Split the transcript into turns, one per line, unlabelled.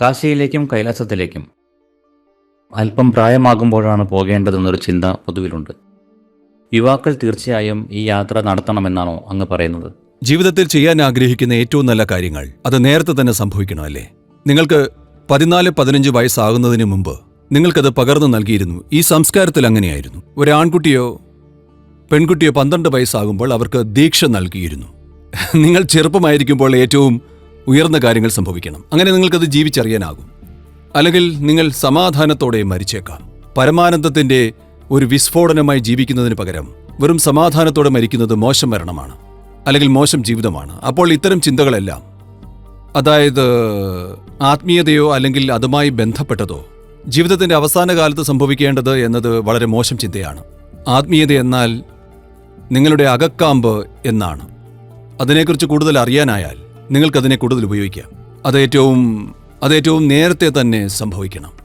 കാശിയിലേക്കും കൈലാസത്തിലേക്കും. അല്പം പ്രായമാകുമ്പോഴാണ് പോകേണ്ടതെന്നൊരു ചിന്ത പൊതുവിലുണ്ട്. യുവാക്കൾ തീർച്ചയായും ഈ യാത്ര നടത്തണമെന്നാണോ അങ്ങ് പറയുന്നത്?
ജീവിതത്തിൽ ചെയ്യാൻ ആഗ്രഹിക്കുന്ന ഏറ്റവും നല്ല കാര്യങ്ങൾ അത് നേരത്തെ തന്നെ സംഭവിക്കണമല്ലേ നിങ്ങൾക്ക് പതിനാല് പതിനഞ്ച് വയസ്സാകുന്നതിന് മുമ്പ് നിങ്ങൾക്കത് പകർന്നു നൽകിയിരുന്നു. ഈ സംസ്കാരത്തിൽ അങ്ങനെയായിരുന്നു. ഒരു ആൺകുട്ടിയോ പെൺകുട്ടിയോ പന്ത്രണ്ട് വയസ്സാകുമ്പോൾ അവർക്ക് ദീക്ഷ നൽകിയിരുന്നു. നിങ്ങൾ ചെറുപ്പമായിരിക്കുമ്പോൾ ഏറ്റവും ഉയർന്ന കാര്യങ്ങൾ സംഭവിക്കണം. അങ്ങനെ നിങ്ങൾക്കത് ജീവിച്ചറിയാനാകും. അല്ലെങ്കിൽ നിങ്ങൾ സമാധാനത്തോടെ മരിച്ചേക്കാം. പരമാനന്ദത്തിന്റെ ഒരു വിസ്ഫോടനമായി ജീവിക്കുന്നതിന് പകരം വെറും സമാധാനത്തോടെ മരിക്കുന്നത് മോശം മരണമാണ്. അല്ലെങ്കിൽ മോശം ജീവിതമാണ്. അപ്പോൾ ഇത്തരം ചിന്തകളെല്ലാം അതായത് ആത്മീയതയോ അല്ലെങ്കിൽ അതുമായി ബന്ധപ്പെട്ടതോ ജീവിതത്തിന്റെ അവസാന കാലത്ത് സംഭവിക്കേണ്ടത് എന്നത് വളരെ മോശം ചിന്തയാണ്. ആത്മീയത എന്നാൽ നിങ്ങളുടെ അകക്കാമ്പ് എന്നാണ്. അതിനെക്കുറിച്ച് കൂടുതൽ അറിയാനായാൽ നിങ്ങൾക്കതിനെ കൂടുതൽ ഉപയോഗിക്കാം. അത് ഏറ്റവും അത് ഏറ്റവും നേരത്തെ തന്നെ സംഭവിക്കണം.